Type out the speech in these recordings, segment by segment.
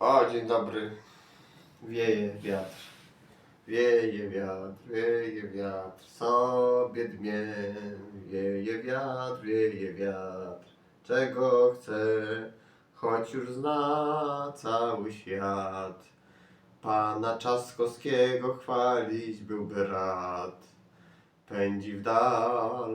O, dzień dobry. Wieje wiatr. Wieje wiatr, wieje wiatr, sobie dmie. Wieje wiatr, wieje wiatr. Czego chce, choć już zna cały świat. Pana Trzaskowskiego chwalić byłby rad. Pędzi w dal,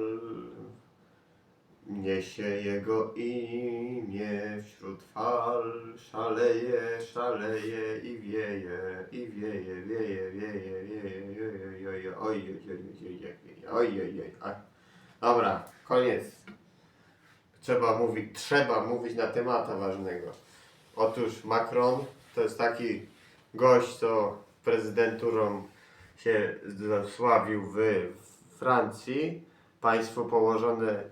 Niesie Jego imię wśród fal, szaleje, szaleje i wieje, i wieje, wieje, wieje, wieje, wieje, wieje, oj, oj, oj, oj, Dobra, koniec. Trzeba mówić, trzeba mówić na temata ważnego. Otóż Macron to jest taki gość, co prezydenturą się zasławił w Francji, państwo położone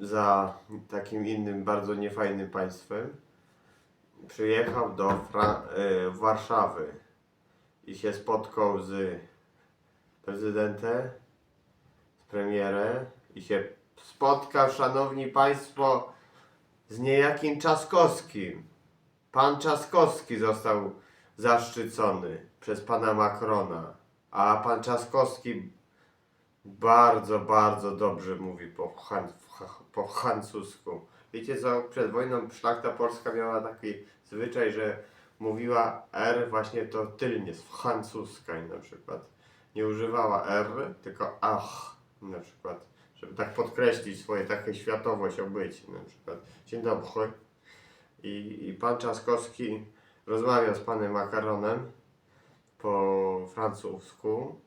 za takim innym bardzo niefajnym państwem. Przyjechał do Fra- e, Warszawy i się spotkał z prezydentem, z premierem i się spotkał, szanowni państwo, z niejakim Trzaskowskim. Pan Trzaskowski został zaszczycony przez pana Macrona, a pan Trzaskowski bardzo, bardzo dobrze mówi po, han, po francusku. Wiecie co, przed wojną szlachta polska miała taki zwyczaj, że mówiła R właśnie to tylnie, z francuskiej na przykład. Nie używała R, tylko ach na przykład, żeby tak podkreślić swoje takie światowość obycie na przykład. Dzień dobry. I, I pan Trzaskowski rozmawiał z panem Makaronem po francusku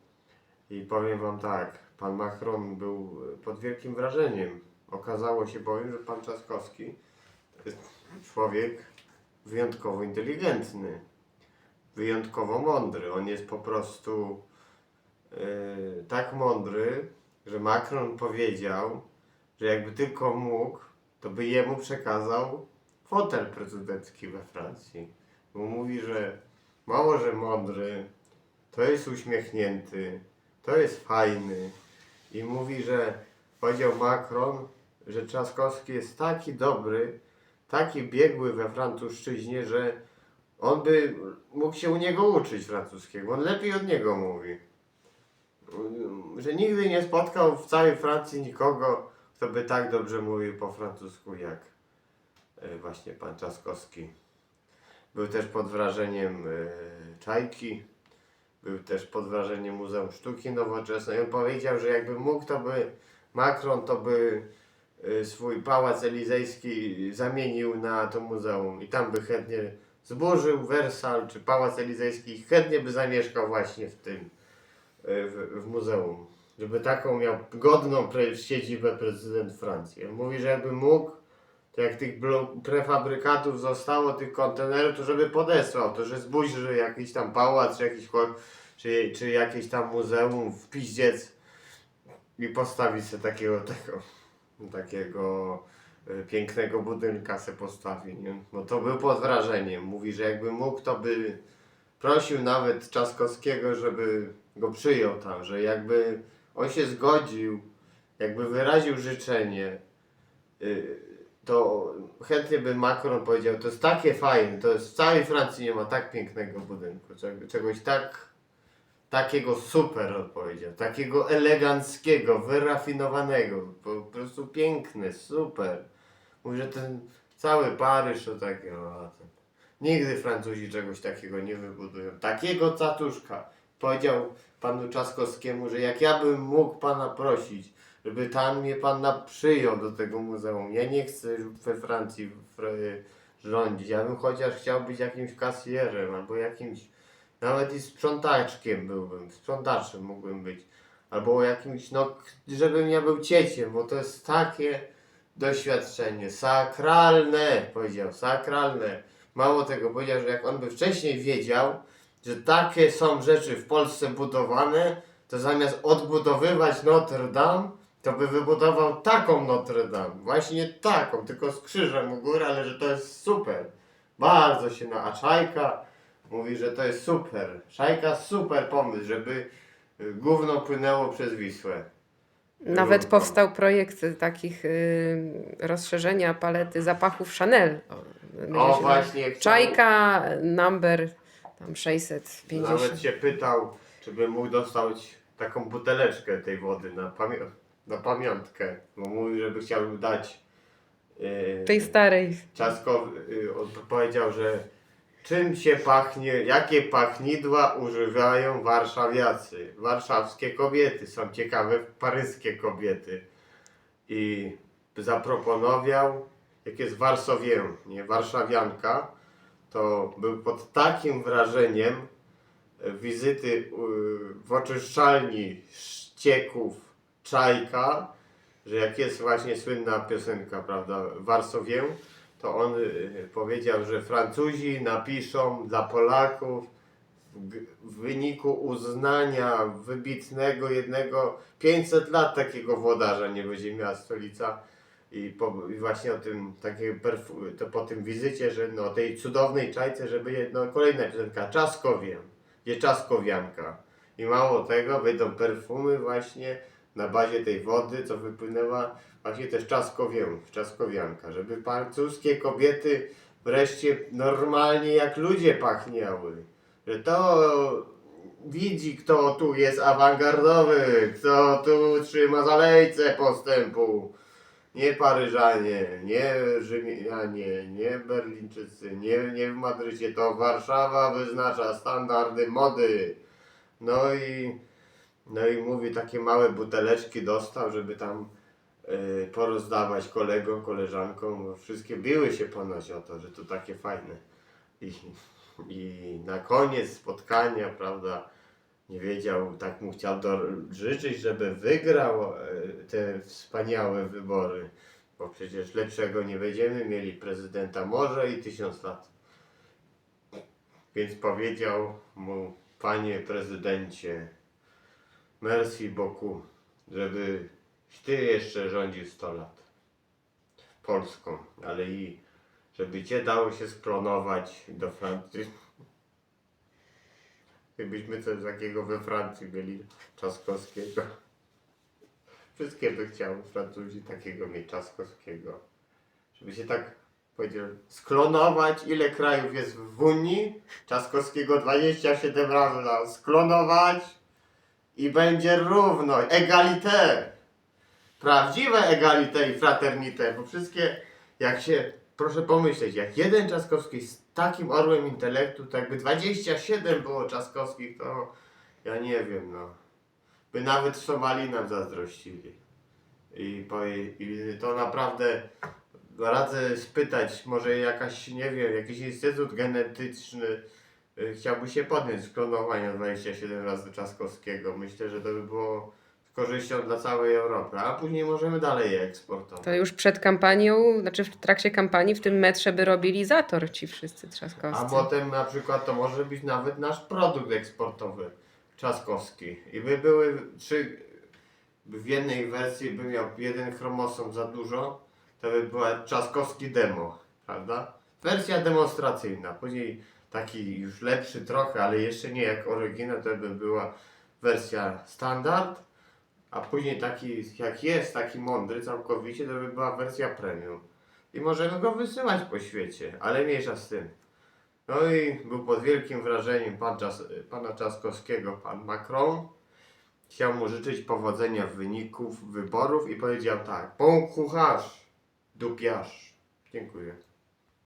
i powiem wam tak, pan Macron był pod wielkim wrażeniem. Okazało się bowiem, że pan Trzaskowski to jest człowiek wyjątkowo inteligentny, wyjątkowo mądry. On jest po prostu yy, tak mądry, że Macron powiedział, że jakby tylko mógł, to by jemu przekazał fotel prezydencki we Francji. Bo mówi, że mało, że mądry, to jest uśmiechnięty, to jest fajny. I mówi, że powiedział Macron, że Trzaskowski jest taki dobry, taki biegły we francuszczyźnie, że on by mógł się u niego uczyć francuskiego. On lepiej od niego mówi. Że nigdy nie spotkał w całej Francji nikogo, kto by tak dobrze mówił po francusku jak e, właśnie pan Trzaskowski. Był też pod wrażeniem e, Czajki, był też pod wrażeniem Muzeum Sztuki Nowoczesnej. On powiedział, że jakby mógł, to by Macron to by y, swój pałac elizejski zamienił na to muzeum i tam by chętnie zburzył Wersal czy pałac elizejski i chętnie by zamieszkał właśnie w tym, y, w, w muzeum. Żeby taką miał godną siedzibę prezydent Francji. On mówi, że jakby mógł, jak tych prefabrykatów zostało, tych kontenerów, to żeby podesłał, to że zburzy jakiś tam pałac, czy jakiś, czy, czy jakieś tam muzeum w piździec i postawić sobie takiego, tego, takiego y, pięknego budynka se postawi, nie? No to był pod wrażeniem. Mówi, że jakby mógł, to by prosił nawet Trzaskowskiego, żeby go przyjął tam, że jakby on się zgodził, jakby wyraził życzenie, y, to chętnie by Macron powiedział, to jest takie fajne, to jest w całej Francji nie ma tak pięknego budynku, czeg- czegoś tak takiego super odpowiedział, takiego eleganckiego, wyrafinowanego, po prostu piękny, super. Mówi, że ten cały Paryż to takie, o, nigdy Francuzi czegoś takiego nie wybudują. Takiego catuszka. Powiedział panu Trzaskowskiemu, że jak ja bym mógł pana prosić, żeby tam mnie pan na przyjął do tego muzeum. Ja nie chcę we Francji w, rządzić. Ja bym chociaż chciał być jakimś kasjerem albo jakimś nawet i sprzątaczkiem byłbym, sprzątaczem mógłbym być. Albo jakimś, no, żebym ja był cieciem, bo to jest takie doświadczenie, sakralne, powiedział, sakralne. Mało tego, powiedział, że jak on by wcześniej wiedział, że takie są rzeczy w Polsce budowane, to zamiast odbudowywać Notre Dame, to by wybudował taką Notre Dame. Właśnie taką, tylko z krzyżem u góry, ale że to jest super. Bardzo się na... A Czajka mówi, że to jest super. Szajka super pomysł, żeby y, gówno płynęło przez Wisłę. Nawet powstał projekt takich y, rozszerzenia palety zapachów Chanel. O, będzie O się właśnie. chciał- Czajka, number tam 650. Nawet się pytał, czy by mógł dostać taką buteleczkę tej wody na, pamię- na pamiątkę. Bo mówił, żeby chciał dać. Yy, Tej starej. Ciasko yy, on powiedział, że czym się pachnie, jakie pachnidła używają warszawiacy. Warszawskie kobiety są ciekawe, paryskie kobiety. I zaproponował, jak jest Warsowię, nie warszawianka, to był pod takim wrażeniem e, wizyty w oczyszczalni ścieków Czajka, że jak jest właśnie słynna piosenka, prawda, Warsowię, to on y, powiedział, że Francuzi napiszą dla Polaków w, wyniku uznania wybitnego jednego 500 lat takiego włodarza nie będzie miała stolica. I, po, i właśnie o tym takiej to po tym wizycie, że no tej cudownej czajce, żeby je- no kolejna piosenka Czaskowiem, gdzie Czaskowianka. I mało tego wyjdą perfumy właśnie na bazie tej wody, co wypłynęła właśnie też Czaskowianka, żeby francuskie kobiety wreszcie normalnie jak ludzie pachniały. Że to widzi, kto tu jest awangardowy, kto tu trzyma zalejce postępu. Nie Paryżanie, nie Rzymianie, nie Berlińczycy, nie, nie w Madrycie, to Warszawa wyznacza standardy mody. No i, no i mówi, takie małe buteleczki dostał, żeby tam y, porozdawać kolegom, koleżankom, wszystkie biły się ponoć o to, że to takie fajne. I, I na koniec spotkania, prawda, nie wiedział, tak mu chciał do, życzyć, żeby wygrał e, te wspaniałe wybory, bo przecież lepszego nie będziemy mieli prezydenta może i tysiąc lat. Więc powiedział mu, panie prezydencie, merci beaucoup, żeby ty jeszcze rządził 100 lat Polską, ale i żeby cię dało się sklonować do Francji. Gdybyśmy coś takiego we Francji mieli, Czaskowskiego. Wszystkie by chciały Francuzi takiego mieć Czaskowskiego. Żeby się tak powiedział, sklonować ile krajów jest w Unii. Czaskowskiego 27 razy dał sklonować i będzie równo, egalité. Prawdziwe egalité i fraternité, bo wszystkie, jak się, proszę pomyśleć, jak jeden Czaskowski z takim orłem intelektu, to jakby 27 było Czaskowskich, to ja nie wiem, no. By nawet w nam zazdrościli. I, powie- I to naprawdę radzę spytać, może jakaś, nie wiem, jakiś instytut genetyczny chciałby się podjąć z klonowania 27 razy Czaskowskiego. Myślę, że to by było z korzyścią dla całej Europy, a później możemy dalej je eksportować. To już przed kampanią, znaczy w trakcie kampanii w tym metrze by robili zator ci wszyscy trzaskowscy. A potem na przykład to może być nawet nasz produkt eksportowy Trzaskowski. I by były trzy, w jednej wersji by miał jeden chromosom za dużo, to by była Trzaskowski demo, prawda? Wersja demonstracyjna, później taki już lepszy trochę, ale jeszcze nie jak oryginał, to by była wersja standard, a później taki jak jest, taki mądry całkowicie, to by była wersja premium. I możemy go wysyłać po świecie, ale mniejsza z tym. No i był pod wielkim wrażeniem pan Czas, pana Czaskowskiego, pan Macron. Chciał mu życzyć powodzenia w wyników wyborów i powiedział tak, bon courage, dupiarz. Dziękuję.